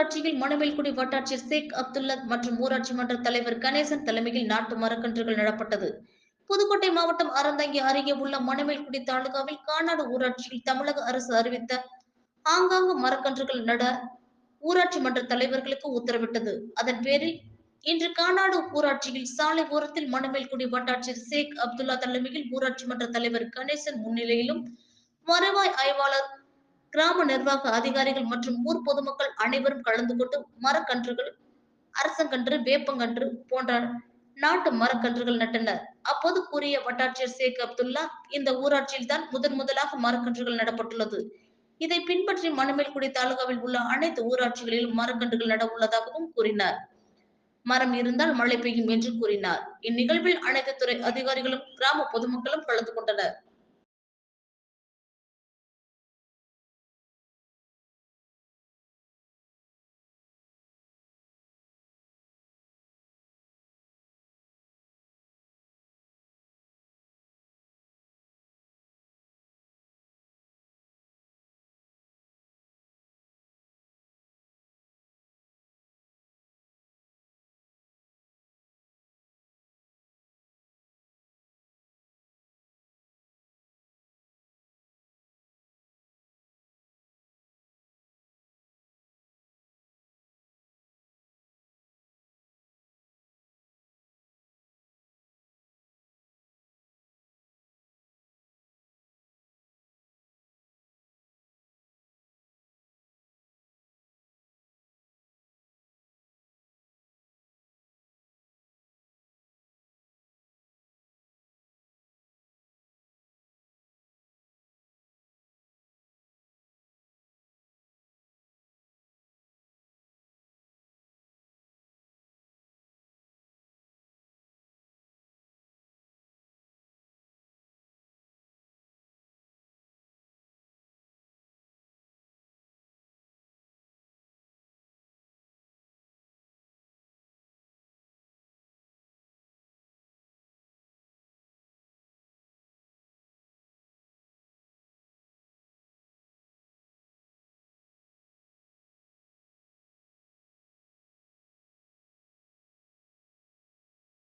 ஊராட்சியில் மணமேல்குடி வட்டாட்சியர் ஷேக் அப்துல்லத் மற்றும் ஊராட்சி மன்ற தலைவர் கணேசன் தலைமையில் நாட்டு மரக்கன்றுகள் நடப்பட்டது. புதுக்கோட்டை மாவட்டம் அறந்தாங்கி அருகே உள்ள மணமேல்குடி தாலுகாவில் காணாடு ஊராட்சியில் தமிழக அரசு அறிவித்த ஆங்காங்கு மரக்கன்றுகள் நட ஊராட்சி மன்ற தலைவர்களுக்கு உத்தரவிட்டது. அதன் பேரில் இன்று காணாடு ஊராட்சியில் சாலை ஓரத்தில் மணமேல்குடி வட்டாட்சியர் ஷேக் அப்துல்லா தலைமையில் ஊராட்சி மன்ற தலைவர் கணேசன் முன்னிலையிலும் வருவாய் ஆய்வாளர் கிராம நிர்வாக அதிகாரிகள் மற்றும் ஊர் பொதுமக்கள் அனைவரும் கலந்து கொண்டு மரக்கன்றுகள் அரசங்கன்று வேப்பங்கன்று போன்ற நாட்டு மரக்கன்றுகள் நட்டனர். அப்போது கூறிய வட்டாட்சியர் ஷேக் அப்துல்லா இந்த ஊராட்சியில் தான் முதன் முதலாக மரக்கன்றுகள் நடப்பட்டுள்ளது. இதை பின்பற்றி மணமேல்குடி தாலுகாவில் உள்ள அனைத்து ஊராட்சிகளிலும் மரக்கன்றுகள் நட உள்ளதாகவும் கூறினார். மரம் இருந்தால் மழை பெய்யும் என்று கூறினார். இந்நிகழ்வில் அனைத்து துறை அதிகாரிகளும் கிராம பொதுமக்களும் கலந்து கொண்டனர்.